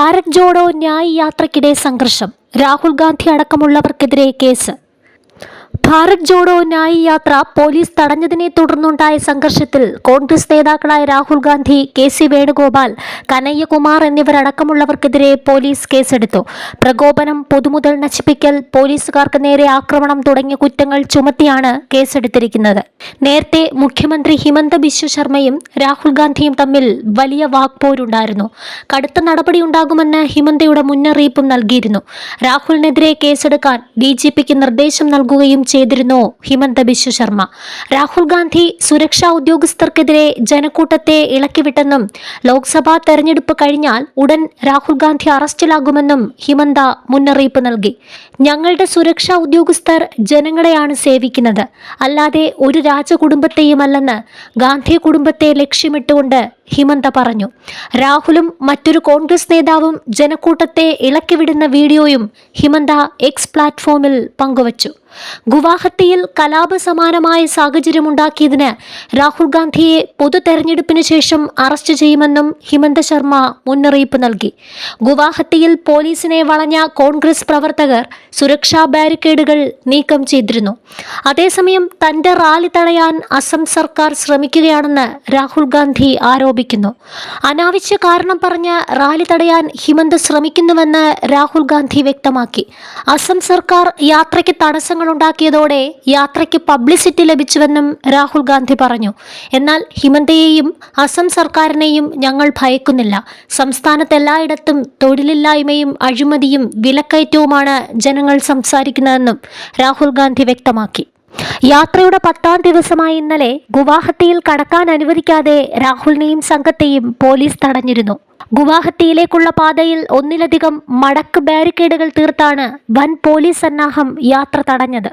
ഭാരത് ജോഡോ ന്യായ് യാത്രയ്ക്കിടെ സംഘർഷം. രാഹുൽ ഗാന്ധി അടക്കമുള്ളവർക്കെതിരെ കേസ്. ഭാരത് ജോഡോ ന്യായ് യാത്ര പോലീസ് തടഞ്ഞതിനെ തുടർന്നുണ്ടായ സംഘർഷത്തിൽ കോൺഗ്രസ് നേതാക്കളായ രാഹുൽ ഗാന്ധി കെ സി വേണുഗോപാൽ കനയ്യകുമാർ എന്നിവരടക്കമുള്ളവർക്കെതിരെ പോലീസ് കേസെടുത്തു. പ്രകോപനം പൊതുമുതൽ നശിപ്പിക്കൽ പോലീസുകാർക്ക് നേരെ ആക്രമണം തുടങ്ങിയ കുറ്റങ്ങൾ ചുമത്തിയാണ് കേസെടുത്തിരിക്കുന്നത്. നേരത്തെ മുഖ്യമന്ത്രി ഹിമന്ത ബിശ്വ ശർമ്മയും രാഹുൽ ഗാന്ധിയും തമ്മിൽ വലിയ വാക്പോരുണ്ടായിരുന്നു. കടുത്ത നടപടി നടപടിയുണ്ടാകുമെന്ന് ഹിമന്തയുടെ മുന്നറിയിപ്പും നൽകിയിരുന്നു. രാഹുലിനെതിരെ കേസെടുക്കാൻ ഡി നിർദ്ദേശം നൽകുകയും ചെയ്തിരുന്നു ഹിമന്ത ബിശ്വ ശർമ്മ. രാഹുൽ ഗാന്ധി സുരക്ഷാ ഉദ്യോഗസ്ഥർക്കെതിരെ ജനക്കൂട്ടത്തെ ഇളക്കിവിട്ടെന്നും ലോക്സഭാ തെരഞ്ഞെടുപ്പ് കഴിഞ്ഞാൽ ഉടൻ രാഹുൽ ഗാന്ധി അറസ്റ്റിലാകുമെന്നും ഹിമന്ത മുന്നറിയിപ്പ് നൽകി. ഞങ്ങളുടെ സുരക്ഷാ ഉദ്യോഗസ്ഥർ ജനങ്ങളെയാണ് സേവിക്കുന്നത്. അല്ലാതെ ഒരു രാജകുടുംബത്തെയുമല്ലെന്ന് ഗാന്ധി കുടുംബത്തെ ലക്ഷ്യമിട്ടുകൊണ്ട് ഹിമന്ത പറഞ്ഞു. രാഹുലും മറ്റൊരു കോൺഗ്രസ് നേതാവും ജനക്കൂട്ടത്തെ ഇളക്കിവിടുന്ന വീഡിയോയും ഹിമന്ത എക്സ് പ്ലാറ്റ്ഫോമിൽ പങ്കുവച്ചു. ഗുവാഹത്തിയിൽ കലാപ സമാനമായ സാഹചര്യമുണ്ടാക്കിയതിന് രാഹുൽ ഗാന്ധിയെ പൊതു തെരഞ്ഞെടുപ്പിന് ശേഷം അറസ്റ്റ് ചെയ്യുമെന്നും ഹിമന്ത ശർമ്മ മുന്നറിയിപ്പ് നൽകി. ഗുവാഹത്തിയിൽ പോലീസിനെ വളഞ്ഞ കോൺഗ്രസ് പ്രവർത്തകർ സുരക്ഷാ ബാരിക്കേഡുകൾ നീക്കം ചെയ്തിരുന്നു. അതേസമയം തന്റെ റാലി തടയാൻ അസം സർക്കാർ ശ്രമിക്കുകയാണെന്ന് രാഹുൽ ഗാന്ധി ആരോപിക്കുന്നു. അനാവശ്യ കാരണം പറഞ്ഞ് റാലി തടയാൻ ഹിമന്ത് ശ്രമിക്കുന്നുവെന്ന് രാഹുൽ ഗാന്ധി വ്യക്തമാക്കി. അസം സർക്കാർ യാത്രയ്ക്ക് തടസ്സങ്ങളുണ്ടാക്കിയതോടെ യാത്രയ്ക്ക് പബ്ലിസിറ്റി ലഭിച്ചുവെന്നും രാഹുൽ ഗാന്ധി പറഞ്ഞു. എന്നാൽ ഹിമന്തയെയും അസം സർക്കാരിനെയും ഞങ്ങൾ ഭയക്കുന്നില്ല. സംസ്ഥാനത്ത് എല്ലായിടത്തും തൊഴിലില്ലായ്മയും അഴിമതിയും വിലക്കയറ്റവുമാണ് ജനങ്ങൾ സംസാരിക്കുന്നതെന്നും രാഹുൽ ഗാന്ധി വ്യക്തമാക്കി. യാത്രയുടെ പത്താം ദിവസമായ ഇന്നലെ ഗുവാഹത്തിയിൽ കടക്കാൻ അനുവദിക്കാതെ രാഹുലിനെയും സംഘത്തെയും പോലീസ് തടഞ്ഞിരുന്നു. ഗുവാഹത്തിയിലേക്കുള്ള പാതയിൽ ഒന്നിലധികം മടക്ക് ബാരിക്കേഡുകൾ തീർത്താണ് വൻ പോലീസ് സന്നാഹം യാത്ര തടഞ്ഞത്.